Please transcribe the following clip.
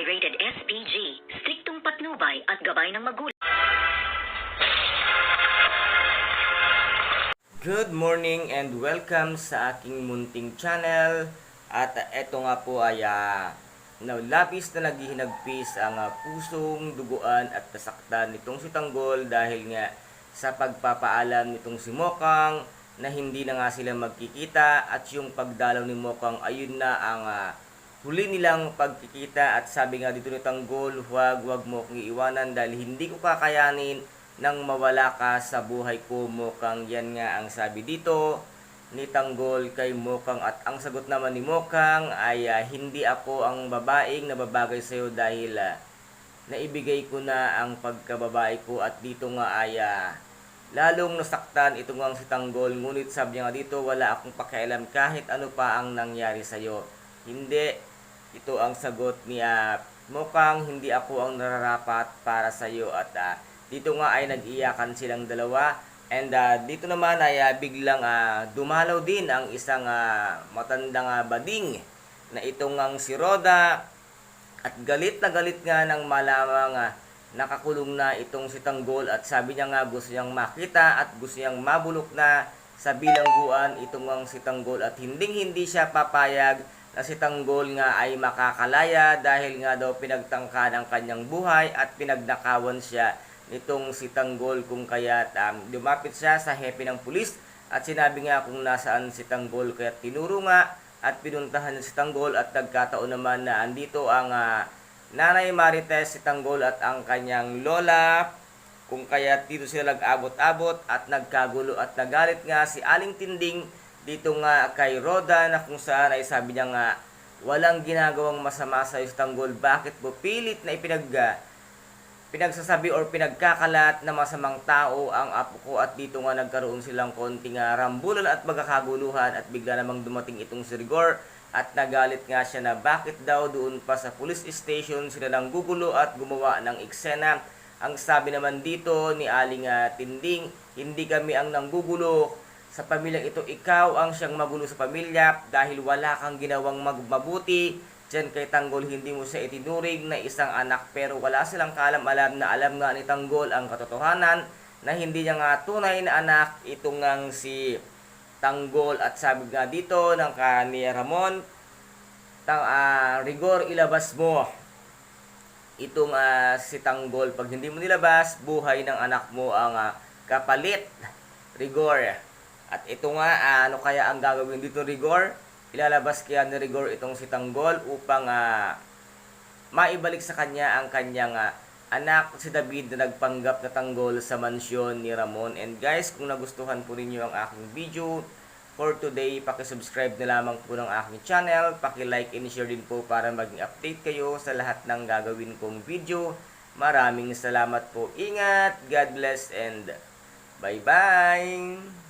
ay rated SPG, striktong patnubay at gabay ng magulang. Good morning and welcome sa aking munting channel. At eto nga po ay uh, labis na naghihinagpis ang uh, pusong, duguan at nasaktan nitong si Tanggol dahil nga sa pagpapaalam nitong si Mokang na hindi na nga sila magkikita at yung pagdalaw ni Mokang ayun na ang uh, huli nilang pagkikita at sabi nga dito ni Tanggol, huwag huwag mo kong iiwanan dahil hindi ko kakayanin nang mawala ka sa buhay ko Mokang. Yan nga ang sabi dito ni Tanggol kay Mokang. At ang sagot naman ni Mokang ay ah, hindi ako ang babaeng nababagay sa iyo dahil ah, naibigay ko na ang pagkababae ko. At dito nga ay ah, lalong nasaktan ito nga si Tanggol. Ngunit sabi niya nga dito wala akong pakialam kahit ano pa ang nangyari sa iyo hindi ito ang sagot ni ah, Mokang hindi ako ang nararapat para sa iyo at ah, dito nga ay nag-iyakan silang dalawa. And ah, dito naman ay ah, biglang ah, dumalaw din ang isang ah, matandang ah, bading na itong ang si Roda at galit na galit nga ng malamang ah, nakakulong na itong si Tanggol at sabi niya nga gusto niyang makita at gusto niyang mabulok na sa bilangguan itong ang si Tanggol at hinding hindi siya papayag na si Tanggol nga ay makakalaya dahil nga daw pinagtangka ng kanyang buhay at pinagnakawan siya nitong si Tanggol kung kaya um, lumapit siya sa hepe ng pulis. At sinabi nga kung nasaan si Tanggol kaya tinuro nga at pinuntahan si Tanggol at nagkataon naman na andito ang ah, Nanay Marites si Tanggol at ang kanyang lola. Kung kaya dito sila nag-abot-abot at nagkagulo at nagalit nga si Aling Tinding dito nga kay Roda na kung saan ay sabi niya nga walang ginagawang masama sa si Tanggol. Bakit mo pilit na ipinag pinagsasabi or pinagkakalat na masamang tao ang apo ko? At dito nga nagkaroon silang konting uh, rambulan at magkakaguluhan at bigla namang dumating itong si Rigor. At nagalit nga siya na bakit daw doon pa sa police station sila nang gugulo at gumawa ng eksena. Ang sabi naman dito ni Aling uh, Tinding, hindi kami ang nanggugulo sa pamilyang ito, ikaw ang siyang magulo sa pamilya dahil wala kang ginawang mag- mabuti. Diyan kay Tanggol hindi mo siya itinuring na isang anak pero wala silang kalam-alam na alam nga ni Tanggol ang katotohanan na hindi niya nga tunay na anak. Itong ngang si Tanggol at sabi nga dito ng kani Ramon tang ah, rigor ilabas mo. Itong ah, si Tanggol pag hindi mo nilabas buhay ng anak mo ang ah, kapalit. Rigor at ito nga ano kaya ang gagawin dito rigor ilalabas kaya ni Rigor itong si Tanggol upang uh, maibalik sa kanya ang kanyang uh, anak si David na nagpanggap na tanggol sa mansyon ni Ramon. And guys, kung nagustuhan po ninyo ang aking video for today, paki-subscribe na lamang po ng aking channel, paki-like and share din po para maging update kayo sa lahat ng gagawin kong video. Maraming salamat po. Ingat, God bless and bye-bye!